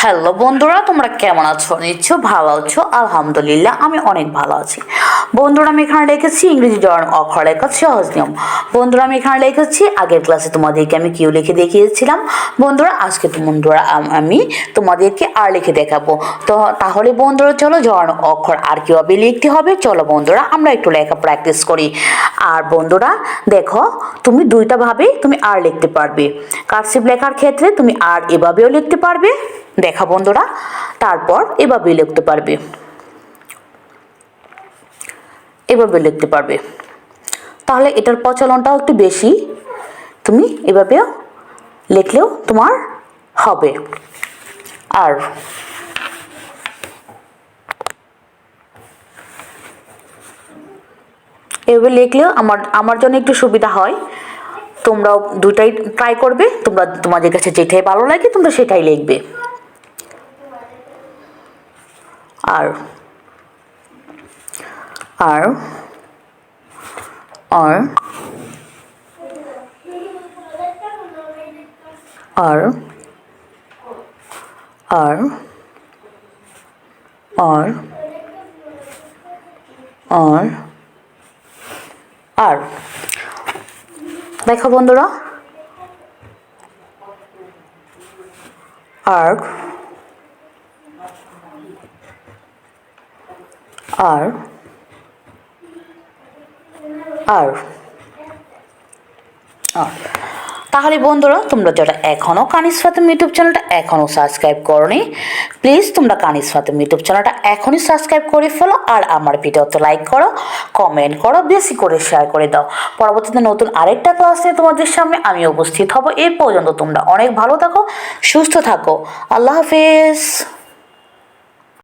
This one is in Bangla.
হ্যালো বন্ধুরা, তোমরা কেমন আছো? নিশ্চয় ভালো আছো? আলহামদুলিল্লাহ, আমি অনেক ভালো আছি। বন্ধুরা, আমি এখানে লিখেছি ইংরেজি জড়ন অক্ষর লেখা সহজ নিয়ম। বন্ধুরা, আমি এখানে লিখেছি, আগের ক্লাসে তোমাদেরকে আমি কিউ লিখে দেখিয়েছিলাম। বন্ধুরা, আজকে তো বন্ধুরা, আমি তোমাদেরকে আর লিখে দেখাবো। তো তাহলে বন্ধুরা, চলো জড়ন অক্ষর আর কীভাবে লিখতে হবে? চলো বন্ধুরা, আমরা একটু লেখা প্র্যাকটিস করি। আর বন্ধুরা, দেখো, তুমি দুইটা ভাবে তুমি আর লিখতে পারবে। কার্সিভ লেখার ক্ষেত্রে তুমি আর এভাবেও লিখতে পারবে। দেখা বন্ধুরা, তারপর এভাবে লিখতে পারবে। এভাবে লিখতে পারবে। তাহলে এটার প্রচলনটাও একটু বেশি, তুমি এভাবেও লিখলেও তোমার হবে। আর এভাবে লিখলেও আমার আমার জন্য একটু সুবিধা হয়। তোমরাও দুটাই ট্রাই করবে, তোমরা তোমাদের কাছে যেটাই ভালো লাগে তোমরা সেটাই লিখবে। আর আর আর আর আর আর আর আর দেখো বন্ধুরা আর আর আর তাহলে বন্ধুরা, তোমরা যারা এখনও কানিস ফাতেম ইউটিউব চ্যানেলটা এখনও সাবস্ক্রাইব করনি প্লিজ তোমরা কানিস ফাতেম ইউটিউব চ্যানেলটা এখনই সাবস্ক্রাইব করে ফেলো আর আমার ভিডিওতে লাইক করো কমেন্ট করো, বেশি করে শেয়ার করে দাও। পরবর্তীতে নতুন আরেকটা ক্লাস নিয়ে তোমাদের সামনে আমি উপস্থিত হব। এই পর্যন্ত তোমরা অনেক ভালো থাকো, সুস্থ থাকো। আল্লাহ হাফেজ।